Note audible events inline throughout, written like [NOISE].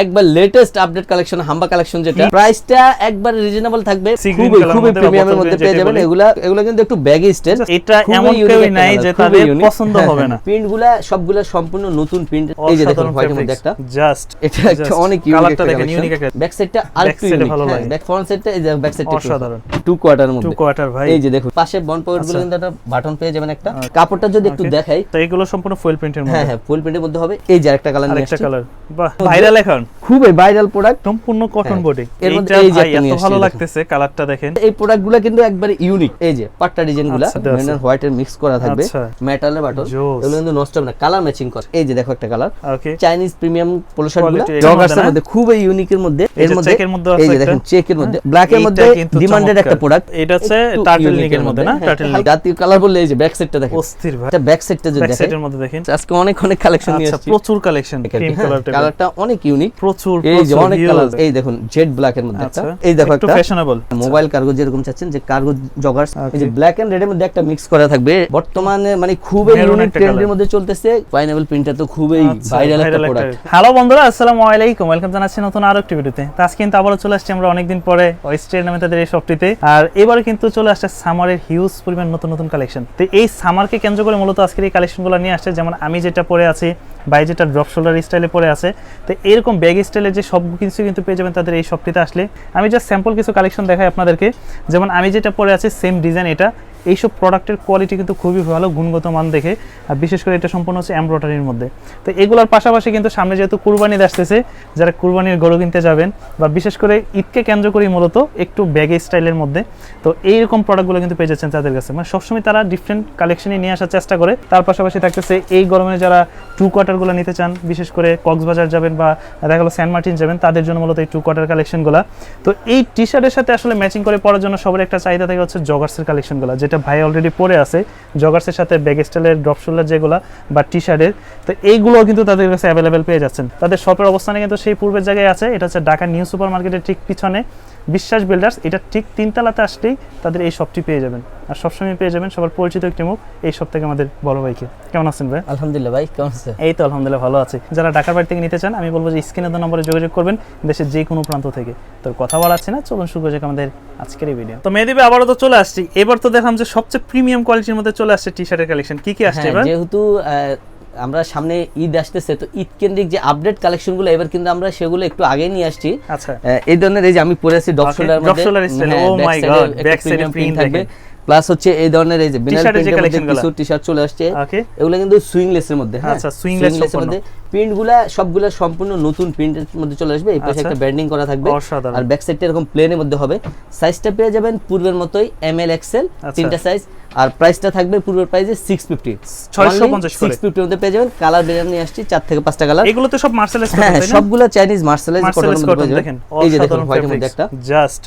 একবার latest update collection হাম্বা collection যেটা প্রাইসটা একবার রিজনেবল থাকবে খুবই খুবই প্রিমিয়ামের মধ্যে পেয়ে যাবেন। এগুলা এগুলা কিন্তু একটু ব্যাগি স্টাইল এটা এমন কেউই নাই যে তাদের পছন্দ হবে না। [LAUGHS] প্রিন্টগুলা সবগুলা সম্পূর্ণ নতুন প্রিন্ট এই যে দেখুন হোয়াইটের মধ্যে একটা। জাস্ট এটা একটা অনেক ইউনিক কালারটা দেখেন ইউনিক একটা ব্যাক সাইডটা আর একটু ইউনিক। ব্যাক ফ্রন্ট সাইডটা এই যে ব্যাক সাইডটা অসাধারণ। টু কোয়ার্টার মধ্যে। টু কোয়ার্টার ভাই। এই যে দেখুন পাশে বন পকেটগুলো আচ্ছা। কিন্তু একটা বাটন পেয়ে যাবেন একটা। কাপড়টা যদি একটু. দেখাই। তো এগুলো সম্পূর্ণ ফুয়েল প্রিন্টের হ্যাঁ মধ্যে। হ্যাঁ হ্যাঁ ফুল প্রিন্টের মধ্যে হবে। এই যে আরেকটা কালার আরেকটা কালার বাহ ভাইরাল এখন। খুবই ভাইরাল প্রোডাক্ট সম্পূর্ণ কটন হ্যাঁ। বডি এর মধ্যে এই যে এত ভালো লাগতেছে কালারটা দেখেন। এই প্রোডাক্টগুলো কিন্তু একবারে ইউনিক এই যে পাট্টা ডিজাইনগুলো আচ্ছা, দেওয়া হোয়াইট এর মিক্স করা থাকবে। আচ্ছা। মেটালের বাটন। এগুলো কিন্তু নষ্ট হবে না। কালার ম্যাচিং করে। এই যে দেখো একটা কালার চাইনিজ প্রিমিয়াম পোলো শার্টগুলো এর মধ্যে খুবই ইউনিক এর মধ্যে। এর মধ্যে এর এই যে দেখেন চেক এর মধ্যে। হ্যাঁ। ব্ল্যাক এর মধ্যে ডিমান্ডেড একটা প্রোডাক্ট এটা হচ্ছে টার্টল নিকের মধ্যে না? টার্টল নিক জাতীয় কালার বললে এই যে ব্যাক সাইডটা দেখেন। অস্থির ভাই। এটা ব্যাক সাইডটা যদি ব্যাক দেখেন। সাইডের মধ্যে দেখেন। আজকে অনেক অনেক কালেকশন নিয়ে আচ্ছা আসছি প্রচুর কালেকশন কালারটা অনেক ইউনিক প্রচুর এই যে অনেক কালার এই দেখুন জেড ব্ল্যাক এর মধ্যে একটা। আচ্ছা। এই দেখো একটা ফ্যাশনেবল মোবাইল কার্গো যেরকম চাচ্ছেন যে কার্গো জগার্স এই যে ব্ল্যাক এন্ড রেড এর মধ্যে একটা মিক্স করা থাকবে। বর্তমানে মানে খুবই ইউনিক ট্রেন্ডের মধ্যে চলতেছে। পাইনাপল প্রিন্টটা তো খুবই ভাইরাল একটা প্রোডাক্ট হ্যালো বন্ধুরা আসসালামু আলাইকুম। ওয়েলকাম জানাচ্ছি নতুন আরও একটি ভিডিওতে। তো আজকে কিন্তু চলে আসছি আমরা অনেকদিন পরে ওয়েস্টের নামে তাদের এই শপটিতে আর এবারে কিন্তু চলে আসছে সামারের হিউজ পরিমাণ নতুন নতুন কালেকশন তো এই সামারকে কেন্দ্র করে মূলত আজকের এই কালেকশনগুলো নিয়ে আসছে। যেমন আমি যেটা পরে আছি বাই যেটা ড্রপ শোল্ডার স্টাইলে পরে আছে। তো এরকম ব্যাগ স্টাইলের যে সব কিছু কিন্তু পেয়ে যাবেন তাদের এই শপটিতে আসলে। আমি জাস্ট স্যাম্পল কিছু কালেকশন দেখাই আপনাদেরকে। যেমন আমি যেটা পরে আছি সেম ডিজাইন এটা। এইসব প্রোডাক্টের কোয়ালিটি কিন্তু খুবই ভালো, গুণগত মান দেখে, আর বিশেষ করে এটা সম্পূর্ণ হচ্ছে এমব্রয়ডারির মধ্যে। তো এগুলোর পাশাপাশি কিন্তু সামনে যেহেতু কুরবানি আসতেছে, যারা কুরবানির গরু কিনতে যাবেন, বা বিশেষ করে ঈদকে কেন্দ্র করেই মূলত একটু ব্যাগে স্টাইলের মধ্যে, তো এইরকম প্রোডাক্টগুলো কিন্তু পেয়ে যাচ্ছেন তাদের কাছে। মানে সবসময় তারা ডিফারেন্ট কালেকশনে নিয়ে আসার চেষ্টা করে। তার পাশাপাশি থাকতেছে এই গরমে যারা টু কোয়ার্টারগুলো নিতে চান, বিশেষ করে কক্সবাজার যাবেন বা দেখা গেলো সেন্ট মার্টিন যাবেন, তাদের জন্য মূলত এই টু কোয়ার্টার কালেকশনগুলো তো এই টি শার্টের সাথে আসলে ম্যাচিং করে পড়ার জন্য সবার একটা চাহিদা থাকে হচ্ছে জগার্সের কালেকশনগুলো যেটা ভাই অলরেডি পরে আছে। জগার্সের সাথে ব্যাগ স্টাইলের ড্রপ শোল্ডার যেগুলো বা টি শার্টের তো এইগুলো কিন্তু তাদের কাছে অ্যাভেলেবেল পেয়ে যাচ্ছেন। তাদের শপের অবস্থানে কিন্তু সেই পূর্বের জায়গায় আছে। এটা হচ্ছে ঢাকা নিউ সুপার মার্কেটের ঠিক পিছনে। বিশ্বাস বিল্ডার্স এটা ঠিক তিনতলাতে আসলেই তাদের এই শপটি পেয়ে যাবেন। আর সবসময় পেয়ে যাবেন সবার পরিচিত একটি মুখ এই সব থেকে আমাদের বড় ভাইকে। কেমন আছেন ভাই? আলহামদুলিল্লাহ ভাই কেমন আছে এই তো আলহামদুলিল্লাহ ভালো আছে। যারা ঢাকার বাড়ি থেকে নিতে চান আমি বলব যে স্ক্রিনে দেওয়া নম্বরে যোগাযোগ করবেন দেশের যে কোনো প্রান্ত থেকে। তো কথা বলাচ্ছি না চলুন শুরু করা যাক আমাদের আজকের এই ভিডিও তো মেয়েদিবে আবারও তো চলে আসছি। এবার তো দেখলাম যে সবচেয়ে প্রিমিয়াম কোয়ালিটির মধ্যে চলে আসছে টি শার্টের কালেকশন কি কি আসছে হ্যাঁ, যেহেতু আমরা সামনে ঈদ আসতেছে তো ঈদ কেন্দ্রিক যে আপডেট কালেকশনগুলো এবার কিন্তু আমরা সেগুলো একটু আগে নিয়ে আসছি। আচ্ছা। এই ধরনের এই যে আমি পরে আছি ডপ শোল্ডার মধ্যে। back side এ premium print print থাকবে। প্লাস হচ্ছে এই ধরনের এই যে বিনাল প্রিন্টের মধ্যে কিছু টি শার্ট চলে আসছে। এগুলো কিন্তু সুইংলেস এর মধ্যে হ্যাঁ? আচ্ছা, Swingless এর মধ্যে। প্রিন্টগুলা সবগুলা সম্পূর্ণ নতুন প্রিন্টের মধ্যে চলে আসবে। এই পাশে আচ্ছা। একটা ব্যান্ডিং করা থাকবে। আর ব্যাক সাইডটা এরকম প্লেনের মধ্যে হবে। সাইজটা পেয়ে যাবেন পূর্বের মতোই এম এল এক্সেল। তিনটা সাইজ আর প্রাইসটা থাকবে পূর্বের প্রাইসে সিক্স ফিফটি 650 করে। সিক্স ফিফটির মধ্যে পেয়ে যাবেন। কালার বেরিয়ে নিয়ে আসছি চার থেকে পাঁচটা কালার এগুলো তো সব মার্শাল হ্যাঁ সবগুলো চাইনিজ মার্শালাইজ মার্শাল কটনের মধ্যে কটন দেখেন। এই যে দেখুন হোয়াইটের মধ্যে একটা। জাস্ট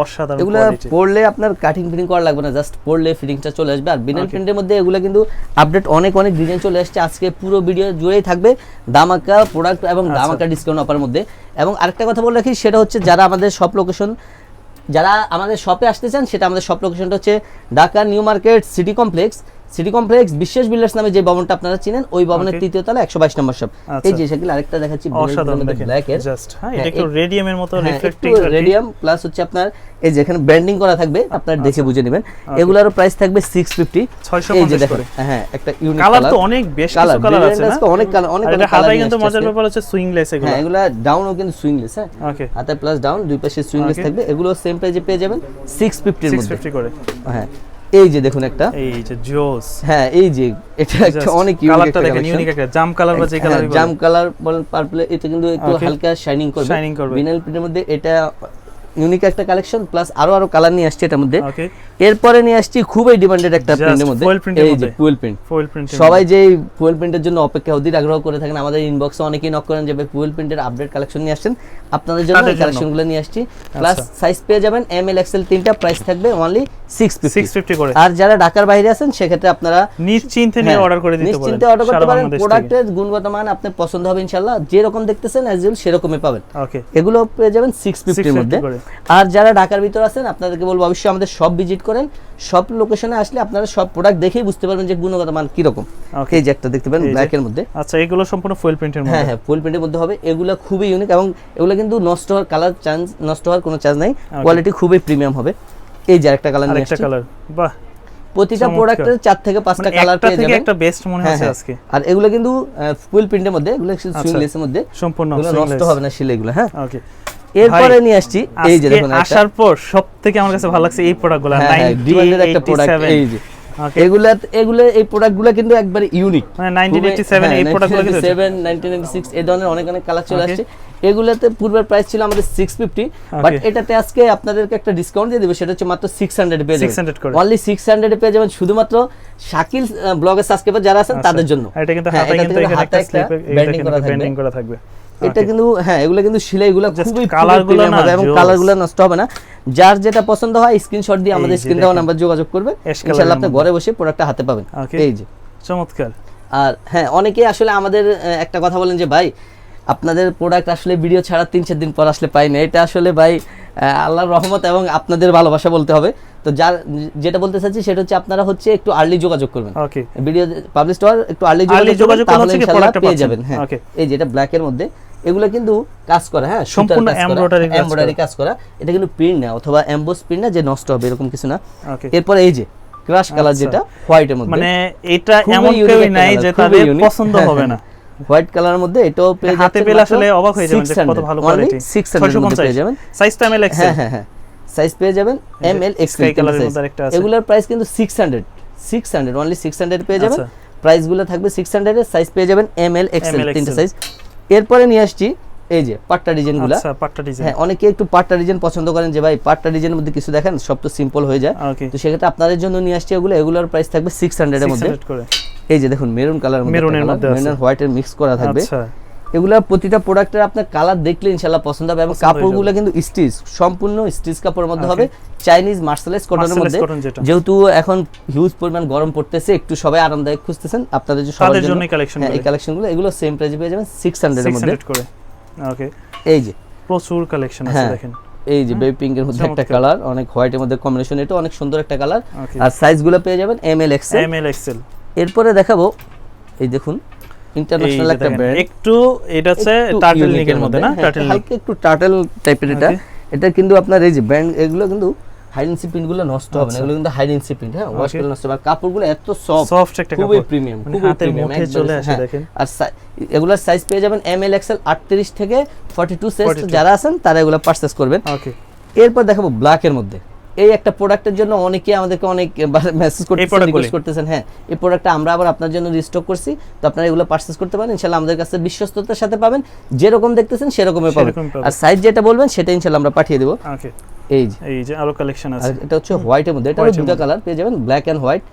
অসাধারণ এগুলো পড়লে আপনার কাটিং ফিটিং করা লাগবে না জাস্ট পড়লে ফিটিংটা চলে আসবে। আর প্রিন্টের মধ্যে এগুলো কিন্তু আপডেট অনেক অনেক ডিজাইন চলে আসছে। আজকে পুরো ভিডিও জুড়েই থাকবে দামাকা প্রোডাক্ট এবং। দামাকা ডিসকাউন্ট অফারের মধ্যে। এবং আরেকটা কথা বলে রাখি সেটা হচ্ছে যারা আমাদের সব লোকেশন যারা আমাদের শপে আসতে চান সেটা আমাদের শপ লোকেশনটা হচ্ছে Dhaka New Market City Complex. City Complex Biswas Builders নামে যে ভবনটা আপনারা চিনেন ওই ভবনের তৃতীয় তলা একশো বাইশ নম্বর শপ আচ্ছা। এই যে সেগুলো আরেকটা দেখাচ্ছি অসাধারণ ব্ল্যাক এর। জাস্ট হ্যাঁ হ্যাঁ, এটা একটু রেডিয়ামের মতো রিফ্লেক্টিং রেডিয়াম প্লাস হচ্ছে আপনার এই যে এখানে ব্র্যান্ডিং করা থাকবে আপনার দেখে বুঝে নেবেন। এগুলারও প্রাইস থাকবে 650 650 এই যে দেখেন হ্যাঁ একটা ইউনিক কালার তো অনেক বেশ কিছু কালার আছে না? অনেক কালার অনেক অনেক হাতায় কিন্তু মজার ব্যাপার হচ্ছে সুইংলেস এগুলো। হ্যাঁ এগুলা ডাউনও কিন্তু সুইংলেস হ্যাঁ। ওকে হাতে প্লাস ডাউন দুই পাশে সুইংলেস. থাকবে। এগুলো সেম প্রাইজে পেয়ে যাবেন 650 এর মধ্যে। 650 করে। হ্যাঁ। এই যে দেখুন একটা। এই যে জোস। হ্যাঁ এই যে এটা একটা অনেক ইউনিক কালারটা দেখেন ইউনিক একটা জাম কালার বা যে কালার জাম কালার বলেন পার্পল এটা কিন্তু একটু. হালকা শাইনিং করবে। শাইনিং করবে। ভিনাইল প্রিন্টের মধ্যে এটা ইউনিক একটা কালেকশন প্লাস আরও আরও কালার নিয়ে আসছে এটার মধ্যে। এরপরে নিয়ে আসছি খুবই ডিমান্ডেড একটা প্রিন্টের মধ্যে। এর এই যে ফুয়েল প্রিন্ট সবাই যে ফুয়েল প্রিন্টের জন্য অপেক্ষা অধীর আগ্রহ করে থাকেন আমাদের ইনবক্সে অনেকেই নক করেন যে ফুয়েল প্রিন্টের আপডেট কালেকশন নিয়ে আসছেন। আপনাদের জন্য এই কালেকশনগুলো নিয়ে আসছি। প্লাস আচ্ছা। সাইজ পেয়ে যাবেন এম এল এক্সেল তিনটা প্রাইস থাকবে অনলি সিক্স 650 করে। আর যারা ঢাকার বাইরে আছেন সেক্ষেত্রে আপনারা নিশ্চিন্তে নিয়ে হ্যাঁ, অর্ডার করে দিতে পারেন। নিশ্চিন্তে অর্ডার করতে পারেন। প্রোডাক্টের গুণগত মান আপনার পছন্দ হবে ইনশাআল্লাহ। যেরকম দেখতেছেন অ্যাজ ইউল সেরকমই পাবেন। ওকে এগুলো পেয়ে যাবেন সিক্স ফিফটির 650 মধ্যে। করে। আর যারা ঢাকার ভিতর আছেন আপনাদেরকে বলব অবশ্যই আমাদের সব ভিজিট করেন। সব লোকেশনে আসলে আপনারা সব প্রোডাক্ট দেখেই বুঝতে পারবেন যে গুণগত মান কীরকম. এই যে একটা দেখতে পারেন এই যে। ব্ল্যাকের মধ্যে। আচ্ছা এগুলো সম্পূর্ণ ফুয়েল প্রিন্টের মধ্যে? হ্যাঁ হ্যাঁ ফুল প্রিন্টের মধ্যে হবে। এগুলো খুবই ইউনিক এবং এগুলো কিন্তু নষ্ট হওয়ার কালার চান্স নষ্ট হওয়ার কোনো চান্স নাই। কোয়ালিটি খুবই প্রিমিয়াম হবে। এই যে আরেকটা কালার নিয়ে আরেকটা কালার বাহ প্রতিটা। প্রোডাক্টের চার থেকে পাঁচটা মানে কালার একটা পেয়ে যাবেন। একটা বেস্ট মনে হ্যাঁ, হচ্ছে হ্যাঁ। আজকে। আর এগুলো কিন্তু ফুল প্রিন্টের মধ্যে এগুলো সুইংলেসের মধ্যে। সম্পূর্ণ নষ্ট হবে না শিলে এগুলো হ্যাঁ। ওকে এরপরে নিয়ে আসছি। এই যে দেখুন আসার পর সব থেকে আমার কাছে ভালো লাগছে এই প্রোডাক্টগুলো হ্যাঁ, হ্যাঁ, ডিমান্ডের একটা প্রোডাক্ট এই যে। এগুলা এগুলো এই প্রোডাক্টগুলো কিন্তু একবারে ইউনিক মানে 1987 এই প্রোডাক্টগুলো কিন্তু এটা? 7 1996 এই ধরনের অনেক অনেক কালার চলে আসছে। এগুলাতে পূর্বের প্রাইস ছিল আমাদের 650 বাট এটাতে আজকে আপনাদেরকে একটা ডিসকাউন্ট দিয়ে দেব সেটা হচ্ছে মাত্র 600 পেয়ে যাবেন। 600 করে। অনলি 600 এ পেয়ে যাবেন শুধুমাত্র শাকিল ব্লগের সাবস্ক্রাইবার যারা আছেন তাদের জন্য। এটা কিন্তু হ্যাঁ, হাতে কিন্তু একটা স্লিপ bending করা থাকবে। এটা কিন্তু হ্যাঁ এগুলো কিন্তু সেলাইগুলো খুবই colour কালারগুলো গুলো না, এবং জোস। কালারগুলো নষ্ট হবে না। যার যেটা পছন্দ হয় স্ক্রিনশট দিয়ে আমাদের স্ক্রিন দেওয়া নাম্বার যোগাযোগ করবে ইনশাআল্লাহ আপনি ঘরে বসে প্রোডাক্টটা হাতে পাবেন। এই যে। চমৎকার। আর হ্যাঁ অনেকেই আসলে আমাদের একটা কথা বলেন যে ভাই আপনাদের প্রোডাক্ট আসলে ভিডিও ছাড়া তিন চার দিন পর আসলে পাই না। এটা আসলে ভাই আল্লাহর রহমত এবং আপনাদের ভালোবাসা বলতে হবে। তো যার যেটা বলতে চাচ্ছি সেটা হচ্ছে আপনারা হচ্ছে একটু আর্লি যোগাযোগ করবেন। ভিডিও পাবলিশ হওয়ার একটু আর্লি যোগাযোগ তাহলে ইনশাআল্লাহ পেয়ে যাবেন হ্যাঁ. এই যেটা ব্ল্যাকের মধ্যে। এগুলো কিন্তু কাজ করা হ্যাঁ সম্পূর্ণ করা, embroidery কাজ করা। এটা কিন্তু প্রিন্ট না অথবা এমবোস প্রিন্ট না যে নষ্ট হবে এরকম কিছু না। এরপরে এই যে ক্রাশ কালার আচ্ছা। যেটা হোয়াইটের মধ্যে। মানে এটা এমন একটা নাই যে তাদের পছন্দ হ্যাঁ, হবে হ্যাঁ, না [LAUGHS] হোয়াইট কালারের মধ্যে এটাও পেয়ে হাতে পেলে আসলে অবাক হয়ে যাবেন যে কত ভালো কোয়ালিটি 600 মধ্যে পেয়ে যাবেন। সাইজটা এমএল হ্যাঁ এক্সেল হ্যাঁ হ্যাঁ হ্যাঁ। সাইজ পেয়ে যাবেন M L X Sky colour এর মধ্যে আরেকটা আছে। এগুলোর প্রাইস কিন্তু 600 600 অনলি 600 পেয়ে যাবেন। আচ্ছা। প্রাইসগুলো থাকবে 600 এর সাইজ পেয়ে যাবেন এম এল এক্সেল তিনটে সাইজ এরপরে নিয়ে আসছি এই যে পাট্টা ডিজাইনগুলা আচ্ছা পাট্টা ডিজাইন। হ্যাঁ অনেকে একটু পাট্টা ডিজাইন পছন্দ করেন যে ভাই পাট্টা ডিজাইনের মধ্যে কিছু দেখেন সব তো সিম্পল হয়ে যায়। তো সেক্ষেত্রে আপনাদের জন্য নিয়ে আসছি এগুলো। এগুলোর প্রাইস থাকবে 600 এর মধ্যে। করে। এই যে দেখুন মেরুন কালার মেরুনের এর মধ্যে হোয়াইট মেরুন হোয়াইটের মিক্স করা থাকবে। আচ্ছা। এগুলা প্রতিটা প্রোডাক্টের আপনার কালার দেখলে ইনশাআল্লাহ পছন্দ হবে এবং কাপড়গুলো কিন্তু স্টিচ সম্পূর্ণ স্টিচ কাপড়ের মধ্যে হবে। চাইনিজ মার্শালাইজ কটনের মধ্যে। যেহেতু এখন হিউজ পরিমাণ গরম পড়তেছে একটু সবাই আরামদায়ক খুঁজতেছেন। আপনাদের যে সবার জন্য collection হ্যাঁ, এই কালেকশনগুলো এগুলো সেম প্রাইসে পেয়ে যাবেন 600 এর মধ্যে। করে। ওকে এই যে। প্রচুর কালেকশন আছে হ্যাঁ। দেখেন। এই যে বেবি পিঙ্কের মধ্যে একটা কালার অনেক হোয়াইটের মধ্যে কম্বিনেশন এটা অনেক সুন্দর একটা কালার. আর সাইজগুলো পেয়ে যাবেন M L XL ML XL এরপরে দেখাবো এই দেখুন ইন্টারন্যাশনাল একটা ব্র্যান্ড একটু এটা হচ্ছে টার্টেল নিকের মধ্যে না? হ্যাঁ, টার্টেল নিক হালকা একটু টার্টেল টাইপের এটা। এটা কিন্তু আপনার এই যে ব্র্যান্ড এগুলো কিন্তু হাইডেন্সি নষ্ট হবে না আচ্ছা। এগুলো কিন্তু হাইডেন্সি হ্যাঁ ওয়াশ করলে নষ্ট হবে। আর কাপড়গুলো এত সফট সফট একটা খুবই প্রিমিয়াম মানে খুবই প্রিমিয়াম চলে আসে দেখেন। আর এগুলোর সাইজ পেয়ে যাবেন এম এল এক্সেল আটত্রিশ থেকে ফর্টি টু সাইজ যারা আছেন তারা এগুলো পারচেস করবেন। ওকে এরপর দেখাবো ব্ল্যাক এর মধ্যে। এই একটা প্রোডাক্টের জন্য অনেকে আমাদেরকে অনেক মেসেজ করতেছেন রিকোয়েস্ট করতেছেন হ্যাঁ এই প্রোডাক্টটা আমরা আবার আপনার জন্য রিস্টক করছি তো আপনারা এগুলো পারচেস করতে পারেন ইনশাআল্লাহ আমাদের কাছে বিশ্বস্ততার সাথে পাবেন যেরকম দেখতেছেন সেরকমই পাবেন। আর সাইজ যেটা বলবেন সেটা ইনশাআল্লাহ আমরা পাঠিয়ে দেবো। ওকে এই যে। এই যে আরও কালেকশন আর আছে। এটা হচ্ছে হোয়াইটের মধ্যে। এটা দুটো কালার পেয়ে যাবেন ব্ল্যাক এন্ড হোয়াইট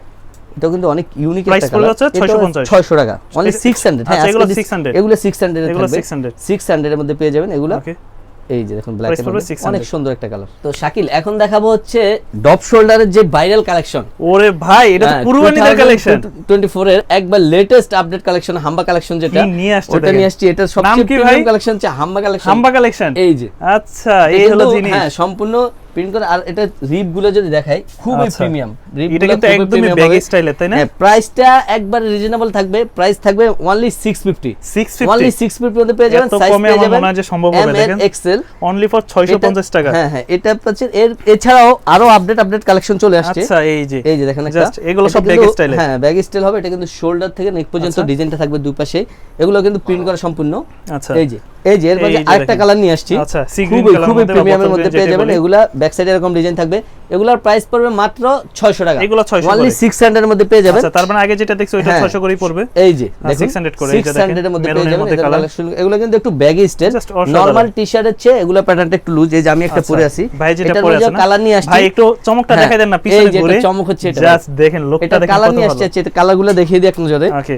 এটা কিন্তু অনেক ইউনিক একটা পড়বে কালার হচ্ছে 650 600 টাকা। অনলি 600 হ্যাঁ আচ্ছা, এগুলো আজকে 600 এগুলো 600 এর এগুলো থাকবে। 600 600 এর মধ্যে পেয়ে যাবেন এগুলো। ওকে এই যে দেখুন ব্ল্যাক Price এর পড়বে মধ্যে 600 অনেক সুন্দর একটা কালার তো শাকিল এখন দেখাবো হচ্ছে ডপ শোল্ডারের যে ভাইরাল কালেকশন ওরে ভাই এটা তো কুরবানিদের কালেকশন 24 এর একবার লেটেস্ট আপডেট কালেকশন হাম্বা কালেকশন যেটা নিয়ে আসছে ওটা নিয়ে আসছে। এটা সবচেয়ে প্রিমিয়াম কালেকশন হচ্ছে হাম্বা কালেকশন হাম্বা কালেকশন এই যে। আচ্ছা এই হলো জিনিস। হ্যাঁ সম্পূর্ণ প্রিন্ট করে আর এটা রিপগুলো যদি দেখাই খুবই আচ্ছা। প্রিমিয়াম রিপ এটা কিন্তু একদমই ব্যাগি স্টাইলের তাই না? হ্যাঁ প্রাইসটা একবার রিজনেবল থাকবে। প্রাইস থাকবে অনলি 650 অনলি 650 650 মধ্যে পেয়ে যাবেন সাইজ পেয়ে যাবেন মনে হয় সম্ভব হবে, দেখেন। এক্সেল অনলি ফর 650 টাকা। হ্যাঁ হ্যাঁ এটা হচ্ছে এর এছাড়াও আরও আপডেট আপডেট কালেকশন চলে আসছে। আচ্ছা এই যে। এই যে দেখেন একটা। এগুলো সব style এর। হ্যাঁ ব্যাগ স্টাইল হবে। এটা কিন্তু শোল্ডার থেকে নেক পর্যন্ত আচ্ছা। ডিজাইনটা থাকবে দুই পাশে। এগুলো কিন্তু প্রিন্ট করা সম্পূর্ণ। আচ্ছা। এই যে। এই যে এর মধ্যে আরেকটা কালার নিয়ে আসছি আচ্ছা, খুবই মধ্যে বা প্রিমিয়ামের মধ্যে পেয়ে যাবেন। এগুলা। ব্যাক সাইডে এরকম ডিজাইন থাকবে। এগুলার প্রাইস পড়বে মাত্র 600 টাকা। এগুলো 600 অনলি করে। 600 এর মধ্যে পেয়ে যাবেন। আচ্ছা তার মানে আগে যেটা দেখছ ওইটা হ্যাঁ। 600 করেই পড়বে। এই যে হ্যাঁ, দেখুন। 600 করে, এই যে 600 এর মধ্যে পেয়ে যাবেন। এগুলো কিন্তু একটু ব্যাগি স্টাইল অসাধারণ। নরমাল টি-শার্টের চেয়ে এগুলো প্যাটার্নটা একটু লুজ এই যে আমি একটা আচ্ছা, পরে আছি। ভাই যেটা পরে কালার নিয়ে আসছি। ভাই একটু চমকটা হ্যাঁ, দেখাই দেন না পিছনে যে একটা ঘুরে। চমক হচ্ছে এটা জাস্ট দেখেন লোকটা এটা দেখেন কালার নিয়ে আসছে কালারগুলো দেখিয়ে দিই এক নজরে ওকে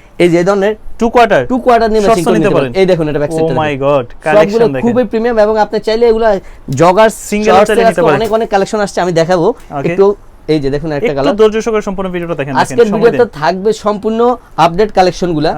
এই যে ধরনের টু কোয়ার্টার টু কোয়ার্টার নিয়ে ম্যাচিং করে নিতে পারেন। এই দেখুন এটা back oh my god collection দেখেন। খুবই প্রিমিয়াম এবং আপনি চাইলে এগুলো জগার সিঙ্গেল চাইলে নিতে পারেন। অনেক অনেক কালেকশন আসছে আমি দেখাবো। একটু এই যে দেখুন একটা একটু ধৈর্য সহকারে সম্পূর্ণ ভিডিওটা দেখেন আজকের ভিডিওতে থাকবে সম্পূর্ণ আপডেট কালেকশনগুলো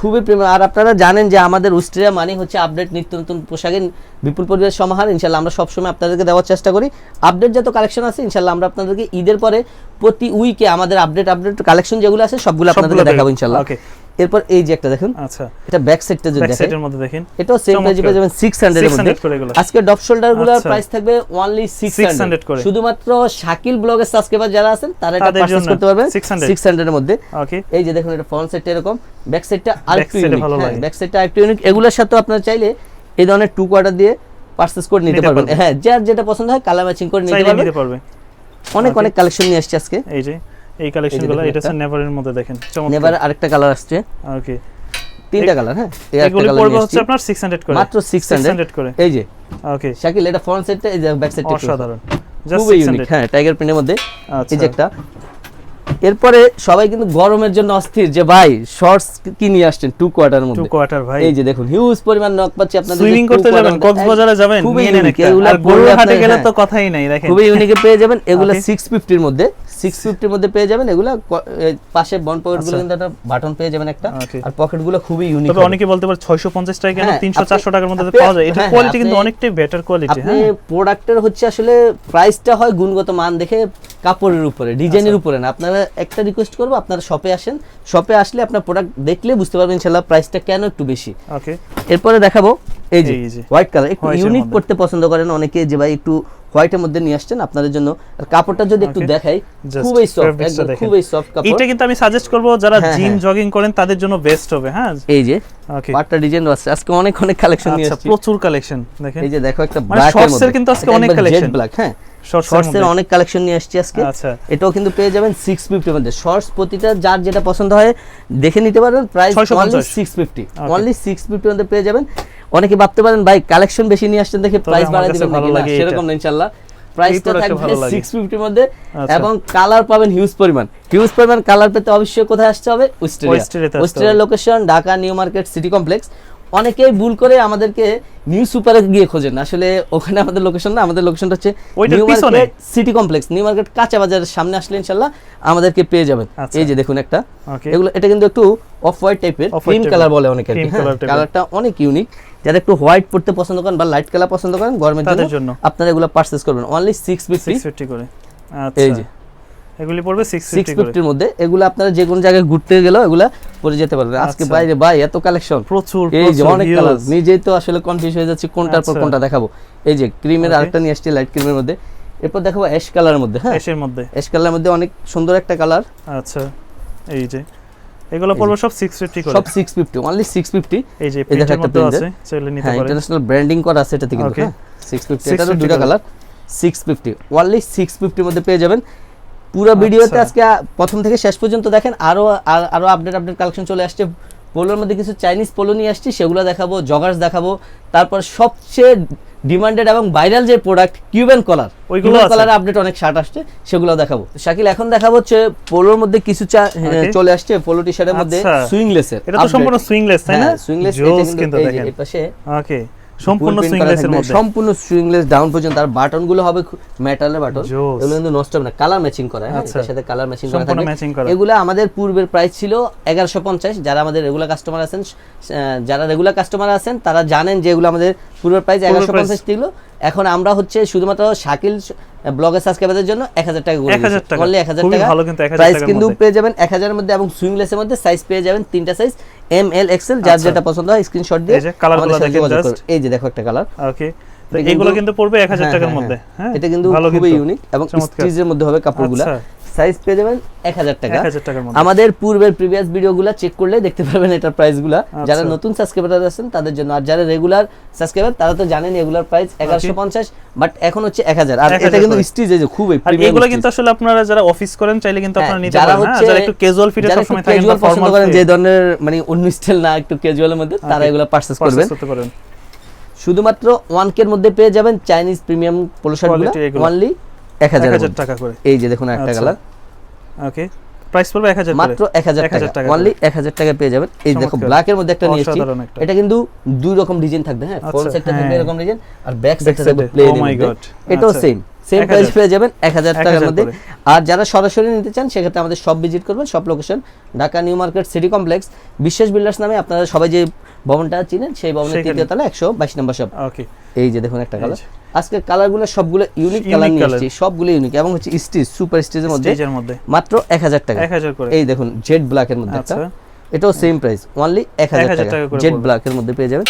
খুবই প্রিমিয়াম আর আপনারা জানেন যে আমাদের উস্ট্রিয়া মানে হচ্ছে আপডেট নিত্য নতুন পোশাকের বিপুল পরিবেশ সমাহার। ইনশাল্লাহ আমরা সবসময় আপনাদেরকে দেওয়ার চেষ্টা করি। আপডেট যত কালেকশন আছে ইনশাল্লাহ আমরা আপনাদেরকে ঈদের পরে প্রতি উইকে আমাদের আপডেট আপডেট কালেকশন যেগুলো আছে সবগুলো আপনাদেরকে দেখাবো। ইনশাল্লাহ ওকে এরপর এই যে একটা দেখুন আচ্ছা। এটা ব্যাক সাইডটা যদি দেখেন সাইডের মধ্যে দেখেন। এটাও সেম প্রাইসে। পেয়ে যাবেন 600 এর মধ্যে। 600 করে এগুলো। আজকে ডপ শোল্ডারগুলোর। প্রাইস থাকবে অনলি 600 600 করে। শুধুমাত্র শাকিল ব্লগের সাবস্ক্রাইবার যারা আছেন তারা এটা পারচেজ করতে পারবেন 600 600 এর মধ্যে। ওকে এই যে দেখুন এটা ফ্রন্ট সাইডটা এরকম। ব্যাক সাইডটা আরেকটু side এ ইউনিক। ব্যাক সাইডটা আরেকটু ইউনিক এগুলোর সাথে আপনারা চাইলে এই ধরনের টু কোয়ার্টার দিয়ে পারচেজ করে নিতে পারবেন। হ্যাঁ যার যেটা পছন্দ হয় কালার ম্যাচিং করে নিতে পারবেন। পারবে অনেক অনেক কালেকশন নিয়ে আসছে আজকে। এই যে। এই কালেকশনগুলো এটা হচ্ছে নেভার নেভারের মধ্যে দেখেন। নেভার আরেকটা কালার আসছে। ওকে তিনটা কালার হ্যাঁ? এই এগুলো পড়বে হচ্ছে আপনার 600 করে। মাত্র 600 600 করে। এই যে। ওকে শাকিল এটা ফ্রন্ট সাইডটা এই যে ব্যাক সাইডটা অসাধারণ। জাস্ট খুবই ইউনিক হ্যাঁ টাইগার প্রিন্টের মধ্যে। এই যে আচ্ছা। একটা। এরপরে সবাই কিন্তু গরমের জন্য অস্থির যে ভাই শর্টস কি নিয়ে আসছেন? টু কোয়ার্টার মধ্যে। টু কোয়ার্টার ভাই। এই যে দেখুন হিউজ পরিমাণ নক পাচ্ছি আপনাদের সুইমিং করতে যাবেন কক্সবাজারে যাবেন নিয়ে নেন একটা। আর গরুহাটে গেলে হ্যাঁ। তো কথাই নাই দেখেন। খুবই ইউনিকে পেয়ে যাবেন এগুলা Okay. সিক্স ফিফটির মধ্যে সিক্স ফিফটির মধ্যে পেয়ে যাবেন এগুলা পাশে বন পকেটগুলো আচ্ছা। কিন্তু একটা বাটন পেয়ে যাবেন একটা আর পকেটগুলো খুবই ইউনিক তবে অনেকে বলতে পারে 650 টাকা কেন হ্যাঁ, 300 400 টাকার মধ্যে পাওয়া যায়। এটা হ্যাঁ, কোয়ালিটি কিন্তু অনেকটাই বেটার কোয়ালিটি আপনি হ্যাঁ। প্রোডাক্টের হচ্ছে আসলে প্রাইসটা হয় গুণগত মান দেখে কাপড়ের উপরে ডিজাইনের উপরে না। আপনারা একটা রিকোয়েস্ট করব আপনারা শপে আসেন। শপে আসলে আপনার প্রোডাক্ট দেখলে বুঝতে পারবেন ইনশাল্লাহ প্রাইসটা কেন একটু বেশি। ওকে এরপরে দেখাবো এই যে। হোয়াইট কালার একটু ইউনিক মধ্যে। করতে পছন্দ করেন। অনেকে যে ভাই একটু হোয়াইটের মধ্যে নিয়ে আসছেন আপনাদের জন্য। আর কাপড়টা যদি একটু. দেখাই খুবই সফট একদম খুবই সফট কাপড়। এটা কিন্তু আমি সাজেস্ট করব যারা হ্যাঁ, জিম হ্যাঁ। জগিং করেন তাদের জন্য বেস্ট হবে হ্যাঁ? এই যে ওকে পাটটা ডিজাইন আছে। আজকে অনেক অনেক কালেকশন নিয়ে আচ্ছা আসছি। প্রচুর কালেকশন দেখেন। এই যে দেখো একটা মানে ব্ল্যাক shorts এর কিন্তু আজকে অনেক কালেকশন ব্ল্যাক হ্যাঁ। শর্টস শর্টস অনেক কালেকশন নিয়ে আসছি আজকে। আচ্ছা। এটাও কিন্তু পেয়ে যাবেন সিক্স ফিফটির মধ্যে। শর্টস প্রতিটা যার যেটা পছন্দ হয় দেখে নিতে price only six fifty only six ফিফটির মধ্যে পেয়ে যাবেন। অনেকে ভাবতে পারেন ভাই কালেকশন বেশি নিয়ে আসছেন দেখে প্রাইস বাড়াই দিবেন ভালো লাগে সেরকম না ইনশাল্লাহ প্রাইসটা থাকবে। সিক্স ফিফটির মধ্যে। আচ্ছা। এবং কালার পাবেন হিউজ পরিমাণ। হিউজ পরিমাণ কালার পেতে অবশ্যই কোথায় আসতে হবে? হবে। Location Dhaka New Market City Complex অনেকেই ভুল করে আমাদেরকে নিউ সুপারে গিয়ে খোঁজেন আসলে ওখানে আমাদের লোকেশন না আমাদের লোকেশনটা হচ্ছে New Market City Complex. New Market কাঁচা বাজারের সামনে আসলে ইনশাল্লাহ আমাদেরকে পেয়ে যাবেন। আচ্ছা। এই যে দেখুন একটা। এগুলো এটা কিন্তু একটু অফ হোয়াইট টাইপের ক্রিম কালার বলে অনেকে। কালারটা অনেক ইউনিক যারা একটু হোয়াইট পড়তে পছন্দ করেন বা লাইট কালার পছন্দ করেন গরমের জন্য। আপনারা এগুলো পারচেজ করবেন। অনলি সিক্স ফিফটি 650 করে। এই আচ্ছা। যে। এগুলি পড়বে সিক্স 650 করে। ফিফটির মধ্যে এগুলো আপনারা যে কোনো জায়গায় ঘুরতে এগুলা পরে যেতে পারবেন। আজকে আচ্ছা। বাইরে ভাই এত কালেকশন প্রচুর এই যে অনেক কালার নিজেই তো আসলে কনফিউজ হয়ে যাচ্ছি কোনটার পর আচ্ছা। কোনটা দেখাবো। এই যে ক্রিমের আরেকটা নিয়ে আসছি লাইট ক্রিমের মধ্যে। এরপর দেখাবো অ্যাশ কালারের মধ্যে হ্যাঁ? এসের মধ্যে। অ্যাশ কালারের মধ্যে অনেক সুন্দর একটা কালার আচ্ছা এই যে। এগুলো পড়বে সব 650 করে। সব six fifty only six fifty এই যে দেখো একটা আছে চাইলে নিতে হ্যাঁ পারেন। ইন্টারন্যাশনাল ব্র্যান্ডিং করা আছে এটাতে কিন্তু Okay. হ্যাঁ? 650 এটারও দুটা। Colour six fifty only six ফিফটির মধ্যে পেয়ে যাবেন। পুরো ভিডিওতে আচ্ছা। আজকে প্রথম থেকে শেষ পর্যন্ত দেখেন আরও আরও আপডেট আপডেট কালেকশন চলে আসছে। পোলোর মধ্যে কিছু চাইনিজ পোলো নিয়ে আসছি সেগুলো দেখাবো জগার্স দেখাবো। তারপর সবচেয়ে ডিমান্ডেড এবং ভাইরাল যে প্রোডাক্ট কিউবেন কলার আছে? কালার আপডেট অনেক শার্ট আসছে সেগুলো দেখাবো। শাকিল এখন দেখাবো হচ্ছে পোলোর মধ্যে কিছু হ্যাঁ, চলে আসছে পোলো টি শার্টের মধ্যে আচ্ছা। সুইংলেসের এটা তো সম্পূর্ণ সুইংলেস তাই না? সুইংলেস কিন্তু এই পাশে ওকে সম্পূর্ণ সুইংলেসের মধ্যে। সুইংলেস ডাউন পর্যন্ত। আর বাটনগুলো হবে মেটালের বাটন এগুলো কিন্তু নষ্ট হবে না। কালার ম্যাচিং করা হ্যাঁ। সাথে কালার ম্যাচিং করা থাকবে। এগুলো আমাদের পূর্বের প্রাইস ছিল এগারোশো পঞ্চাশ। যারা আমাদের রেগুলার কাস্টমার আছেন যারা রেগুলার কাস্টমার আছেন তারা জানেন যে এগুলো আমাদের পূর্বের প্রাইস এগারোশো পঞ্চাশ ছিল। এখন আমরা হচ্ছে শুধুমাত্র শাকিল ব্লগের সাবস্ক্রাইবারদের জন্য এক হাজার টাকা করে 1000 টাকা। অনলি এক হাজার টাকা। ভালো কিন্তু 1000 প্রাইস কিন্তু পেয়ে যাবেন এক হাজারের মধ্যে এবং সুইংলেসের মধ্যে সাইজ পেয়ে যাবেন তিনটা সাইজ এম এল এক্সেল যার আচ্ছা। যেটা পছন্দ হয় স্ক্রিনশট দিয়ে আমাদের সাথে দেখেন যোগাযোগ করুন। এই যে দেখো একটা কালার ওকে এগুলো কিন্তু- পড়বে 1000 হ্যাঁ, টাকার হ্যাঁ, মধ্যে। হ্যাঁ এটা কিন্তু খুবই ইউনিক এবং স্টিজের স্টিচের মধ্যে হবে কাপড়গুলো। আচ্ছা। সাইজ পেয়ে যাবেন এক হাজার টাকা। 1000 টাকার মধ্যে। আমাদের পূর্বের প্রিভিয়াস ভিডিওগুলো চেক করলে দেখতে পারবেন এটার প্রাইসগুলো আচ্ছা। যারা নতুন সাবস্ক্রাইবার আছেন তাদের জন্য। আর যারা রেগুলার সাবস্ক্রাইবার তারা তো জানেন এগুলার প্রাইস এগারোশো পঞ্চাশ বাট এখন হচ্ছে এক হাজার। আর এটা কিন্তু। স্টিচ এই যে খুবই এগুলো কিন্তু আসলে আপনারা যারা অফিস করেন চাইলে কিন্তু হ্যাঁ, আপনারা নিতে যারা হ্যাঁ? হচ্ছে একটু ক্যাজুয়াল থাকেন বা পছন্দ করেন যে ধরনের মানে অন্য স্টাইল না একটু ক্যাজুয়ালের মধ্যে তারা এগুলো পারচেজ করবেন। শুধুমাত্র ওয়ান কের মধ্যে পেয়ে যাবেন চাইনিজ প্রিমিয়াম পোলো শার্টগুলো অনলি এক হাজার 1000 টাকা করে। এই যে দেখুন একটা আচ্ছা। কালার। ওকে। প্রাইস পড়বে 1000 করে। মাত্র 1000 টাকা। অনলি এক হাজার টাকা পেয়ে যাবেন। এই দেখো চমৎকার। ব্ল্যাকের মধ্যে একটা নিয়ে এসেছি। এটা কিন্তু দুই রকম ডিজাইন থাকবে হ্যাঁ? ফ্রন্ট সাইডটা থাকবে। এরকম ডিজাইন আর ব্যাক সাইডটা থাকবে প্লেন এটাও। সেম সেম প্রাইস পেয়ে যাবেন 1000 টাকার মধ্যে। আর যারা সরাসরি নিতে চান সেক্ষেত্রে আমাদের সব ভিজিট করবেন সব location Dhaka New Market City Complex Biswas Builders নামে আপনারা সবাই যে ভবনটা চিনেন? সেই ভবনের তৃতীয় তলা একশো বাইশ নম্বর সব। ওকে এই যে দেখুন একটা কালার। আজকে কালারগুলো সবগুলো ইউনিক কালার নিয়ে এসেছি। সবগুলো ইউনিক এবং হচ্ছে স্টিচ সুপার স্টিচের মধ্যে। মাত্র এক হাজার টাকা। 1000 করে। এই দেখুন জেড ব্ল্যাকের মধ্যে একটা। আচ্ছা। এটাও সেম প্রাইস অনলি এক হাজার টাকা। জেড পড়বে। ব্ল্যাকের মধ্যে পেয়ে যাবেন।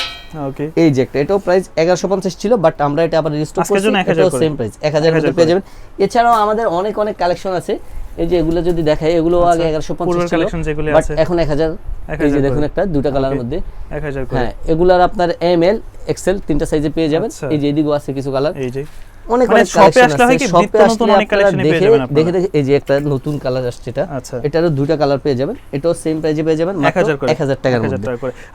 এই যে একটা। এটাও প্রাইস এগারোশো পঞ্চাশ ছিল বাট আমরা এটা আবার রিস্টোর করছি। এটাও সেম প্রাইস এক হাজার মধ্যে 1000 পেয়ে যাবেন। এছাড়াও আমাদের অনেক অনেক কালেকশন আছে। এই যে এগুলো যদি দেখাই এগুলো আচ্ছা, আগে এগারোশো পঞ্চাশ পূর্বের ছিল কালেকশন যেগুলো বাট এখন এক হাজার এই যে দেখুন একটা দুটো কালার মধ্যে। 1000 করে। হ্যাঁ এগুলার আপনার এম এল এক্সেল তিনটা সাইজে পেয়ে যাবেন। আচ্ছা। এই যে এদিকেও আছে কিছু কালার এই যে। অনেক মানে অনেক shop আসলে হয় কি নিত্য নতুন অনেক আপনারা পেয়ে দেখে যাবেন আপনারা। দেখে দেখে এই যে একটা নতুন কালার আসছে এটা আচ্ছা। এটারও দুইটা কালার পেয়ে যাবেন এটাও সেম প্রাইজে পেয়ে যাবেন মাত্র 1000 টাকার মধ্যে।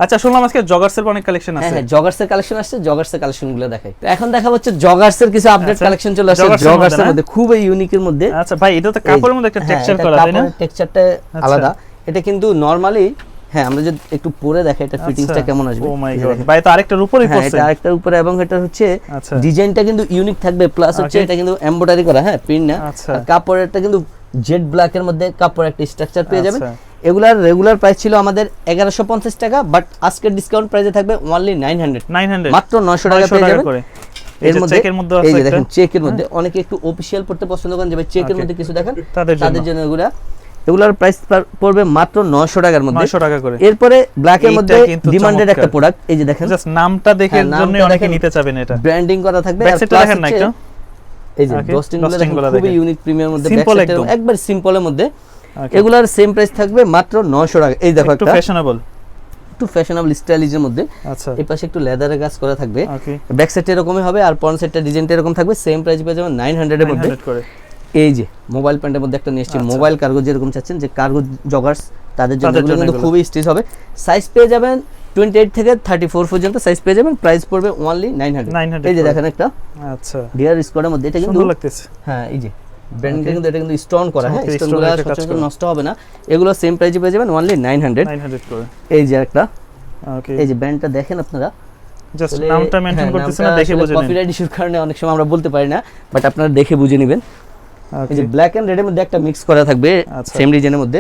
আচ্ছা শুনলাম আজকে জগার্সের অনেক কালেকশন হ্যাঁ আছে। হ্যাঁ জগার্সের কালেকশন আসছে জগার্সের কালেকশনগুলো দেখাই। তো এখন দেখা হচ্ছে জগার্সের কিছু আপডেট আচ্ছা, কালেকশন চলে আসছে। জগার্সের মধ্যে খুবই ইউনিকের মধ্যে। আচ্ছা ভাই এটা তো কাপড়ের মধ্যে একটা টেক্সচার করা তাই না? টেক্সচারটা আচ্ছা। আলাদা। এটা কিন্তু নরমালি হ্যাঁ আমরা যদি একটু পরে এটা ফিটিংসটা কেমন আসবে। ও মাই গড ভাই তো আরেকটার উপরই হ্যাঁ পড়ছে। এটা আরেকটার উপরে এবং এটা হচ্ছে আচ্ছা। ডিজাইনটা কিন্তু ইউনিক থাকবে প্লাস হচ্ছে এটা কিন্তু এমব্রয়ডারি করা হ্যাঁ না। আচ্ছা। কাপড়েরটা কিন্তু জেড ব্ল্যাক এর মধ্যে কাপড় একটা স্ট্রাকচার পেয়ে যাবেন। আচ্ছা। এগুলার রেগুলার প্রাইস ছিল আমাদের এগারোশো পঞ্চাশ টাকা বাট আজকের ডিসকাউন্ট প্রাইসে থাকবে অনলি নাইন হান্ড্রেড 900 মাত্র নয়শো টাকা 900 পেয়ে এর মধ্যে এই যে দেখেন চেকের মধ্যে অনেকে একটু অফিসিয়াল পড়তে পছন্দ করেন যে চেকের মধ্যে কিছু দেখেন। তাদের জন্য এগুলা। এগুলার প্রাইস পড়বে মাত্র নয়শো টাকার মধ্যে। 900 টাকা করে। এরপরে ব্ল্যাক এর মধ্যে ডিমান্ডেড একটা প্রোডাক্ট এই যে দেখেন। জাস্ট নামটা দেখে হ্যাঁ, জন্য অনেকে নিতে চাবেন এটা। ব্র্যান্ডিং করা থাকবে আর plus দেখেন না একটু। এই যে ডস্টিংগুলো দেখেন খুবই ইউনিক প্রিমিয়ার মধ্যে সাইডটা একদম। একবার সিম্পলের মধ্যে। এগুলার সেম প্রাইস থাকবে মাত্র 900 টাকা। এই দেখো একটু ফ্যাশনেবল একটু ফ্যাশনেবল স্টাইলিশের মধ্যে। আচ্ছা। এই পাশে একটু লেদারের কাজ করা থাকবে। ব্যাক সাইডটা এরকমই হবে আর ফ্রন্ট সাইডটা ডিজাইনটা এরকম থাকবে সেম প্রাইস পেয়ে যাবেন 900 এর মধ্যে। এই যে মোবাইল প্যান্টের মধ্যে একটা নিয়ে এসেছি। আচ্ছা। মোবাইল কার্গো যেরকম চাচ্ছেন যে কার্গো জগার্স তাদের জন্য কিন্তু খুবই স্টিচ হবে। সাইজ পেয়ে যাবেন টোয়েন্টি এইট থেকে থার্টি ফোর পর্যন্ত সাইজ পেয়ে যাবেন। প্রাইস পড়বে ওনলি নাইন হান্ড্রেড এই যে। দেখেন একটা আচ্ছা। ডিয়ার স্কোয়ারের মধ্যে এটা কিন্তু লাগতেছে। হ্যাঁ এই যে ব্র্যান্ডটা কিন্তু এটা কিন্তু স্টোন করা হ্যাঁ স্টোনগুলো সচরাচর নষ্ট হবে না। এগুলো সেম প্রাইসে পেয়ে যাবেন ওনলি নাইন হান্ড্রেড 900 করে। এই যে একটা ওকে এই যে ব্র্যান্ডটা দেখেন আপনারা। জাস্ট নামটা মেনশন হ্যাঁ, করতেছে না দেখে বুঝে নিন copyright issue র কারণে অনেক সময় আমরা বলতে পারি না বাট আপনারা দেখে বুঝে নেবেন। এই যে ব্ল্যাক এন্ড রেড এর মধ্যে একটা মিক্স করা থাকবে আচ্ছা। সেম ডিজাইনের মধ্যে।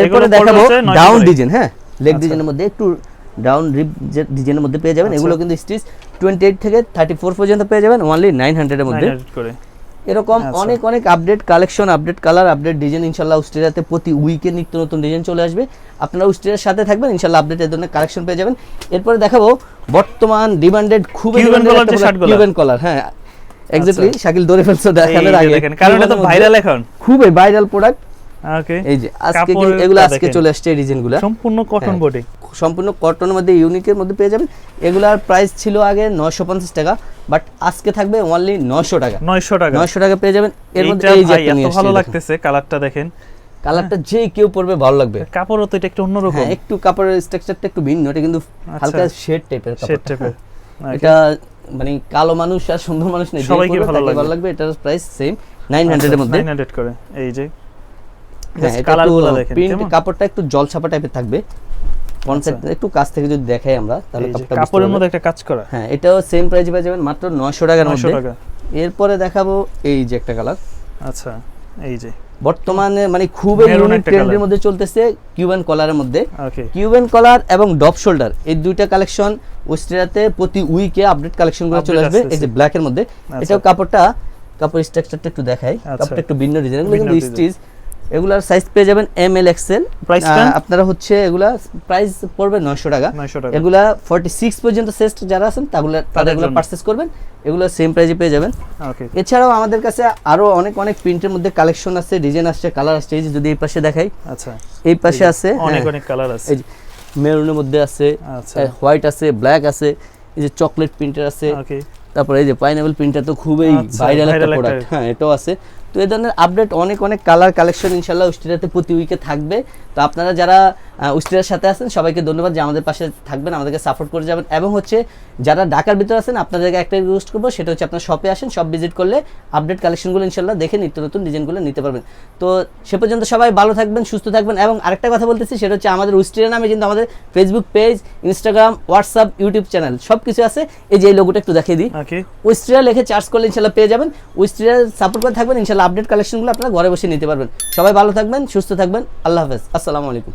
এরপরে দেখাবো ডাউন ডিজাইন হ্যাঁ? লেগ আচ্ছা। ডিজাইনের মধ্যে একটু ডাউন রিপ ডিজাইনের মধ্যে পেয়ে যাবেন। আচ্ছা। এগুলো কিন্তু স্টিচ টোয়েন্টি এইট থেকে থার্টি ফোর পর্যন্ত পেয়ে যাবেন। অনলি নাইন হান্ড্রেডের মধ্যে। এরকম আচ্ছা। অনেক অনেক update collection update colour update design ইনশাল্লাহ উস্টেরাতে প্রতি উইকে নিত্য নতুন ডিজাইন চলে আসবে। আপনারা উস্টেরার সাথে থাকবেন। ইনশাল্লাহ আপডেট এই ধরনের কালেকশন পেয়ে যাবেন। এরপরে দেখাবো বর্তমান ডিমান্ডেড খুবই। কিউবেন কলার হ্যাঁ। এক্স্যাক্টলি শাকিল ধরে ফেলছো দেখানোর আগে। দেখেন কারণ এটা তো ভাইরাল এখন। খুবই ভাইরাল প্রোডাক্ট ওকে এই যে আজকে এগুলো আজকে চলে আসছে ডিজাইনগুলো সম্পূর্ণ কটন হ্যাঁ। বডি সম্পূর্ণ কটনের মধ্যে ইউনিকের মধ্যে পেয়ে যাবেন। এগুলার প্রাইস ছিল আগে নয়শো পঞ্চাশ টাকা বাট আজকে থাকবে অনলি নয়শো টাকা। 900 টাকা। নয়শো টাকা পেয়ে যাবেন। এর মধ্যে এই যে এত ভালো লাগতেছে কালারটা দেখেন। কালারটা যে কেউ পরবে ভালো লাগবে। কাপড়ও তো এটা একটু অন্যরকম। হ্যাঁ একটু কাপড়ের স্ট্রাকচারটা একটু ভিন্ন এটা কিন্তু হালকা শেড টাইপের শেড টাইপের এটা মানে কালো মানুষ আর সুন্দর মানুষ নেই সবাইকে ভালো লাগবে। ভালো লাগবে। এটার প্রাইস সেম নাইন হান্ড্রেডের মধ্যে। 900 করে এই যে হ্যাঁ Just এটা colour একটু গুলো দেখেন, প্রিন্ট কাপড়টা একটু জলছাপা টাইপের থাকবে। কনসেপ্ট একটু কাছ থেকে যদি দেখাই আমরা তাহলে কাপড়টা কাপড়ের মধ্যে একটা কাজ করা। হ্যাঁ এটাও সেম প্রাইসে পেয়ে যাবেন মাত্র নয়শো টাকার 900 মধ্যে। টাকা। এরপরে দেখাবো এই যে একটা কালার আচ্ছা এই যে। বর্তমানে মানে খুবই ইউনিক ট্রেন্ডের মধ্যে চলতেছে কিউবান কলারের মধ্যে। কিউবেন কলার এবং ডপ শোল্ডার এই দুইটা কালেকশন ওয়েস্টেরাতে প্রতি উইকে আপডেট কালেকশনগুলো চলে Update আসবে। এই যে ব্ল্যাকের মধ্যে। আচ্ছা। এটাও কাপড়টা কাপড় স্ট্রাকচারটা একটু দেখাই। আচ্ছা। কাপড়টা একটু ভিন্ন ডিজাইন কিন্তু স্টিচ এগুলার সাইজ পেয়ে যাবেন এম এল এক্সেল প্রাইসটা আপনারা হচ্ছে এগুলা প্রাইস পড়বে নয়শো টাকা। 900 টাকা। এগুলা ফর্টি সিক্স পর্যন্ত সেস্ট যারা আছেন তাগুলা তাদের এগুলো পারচেস করবেন। এগুলো সেম প্রাইসে পেয়ে যাবেন। এছাড়াও আমাদের কাছে আরও অনেক অনেক প্রিন্টের মধ্যে কালেকশন আছে ডিজাইন আসছে কালার আসছে এই যে যদি এই পাশে দেখাই। আচ্ছা। এই পাশে আছে অনেক হ্যাঁ, অনেক কালার আছে। এই যে মেরুনের মধ্যে আছে আচ্ছা। হোয়াইট আছে ব্ল্যাক আছে এই যে চকলেট প্রিন্টার আছে। ওকে তারপরে এই যে পাইনাপল প্রিন্টার তো খুবই আচ্ছা, ভাইরাল একটা- প্রোডাক্ট হ্যাঁ এটাও আছে। তো এই ধরনের আপডেট অনেক অনেক কালার কালেকশন ইনশাল্লাহ উস্টিরাতে প্রতি উইকে থাকবে। তো আপনারা যারা আহ, উস্টিরার সাথে আছেন সবাইকে ধন্যবাদ যে আমাদের পাশে থাকবেন আমাদেরকে সাপোর্ট করে যাবেন। এবং হচ্ছে যারা ঢাকার ভিতরে আছেন আপনাদেরকে একটা রিকোয়েস্ট করব সেটা হচ্ছে আপনার শপে আসেন শপ ভিজিট করলে আপডেট কালেকশনগুলো ইনশাল্লাহ দেখে নিত্য নতুন ডিজাইনগুলো নিতে পারবেন। তো সে পর্যন্ত সবাই ভালো থাকবেন সুস্থ থাকবেন। এবং আরেকটা কথা বলতেছি সেটা হচ্ছে আমাদের উস্টিরা নামে কিন্তু আমাদের Facebook page Instagram WhatsApp YouTube channel সব কিছু আছে। এই যে এই লোগোটা একটু দেখিয়ে দিই। ওকে উইস্ট্রিয়া লিখে চার্জ করলে ইনশাল্লাহ পেয়ে যাবেন। উইস্ট্রিয়া সাপোর্ট করে থাকবেন ইনশাল্লাহ আপডেট কালেকশনগুলো আপনারা ঘরে বসে নিতে পারবেন। সবাই ভালো থাকবেন, সুস্থ থাকবেন। আল্লাহ হাফেজ। আসসালামু আলাইকুম।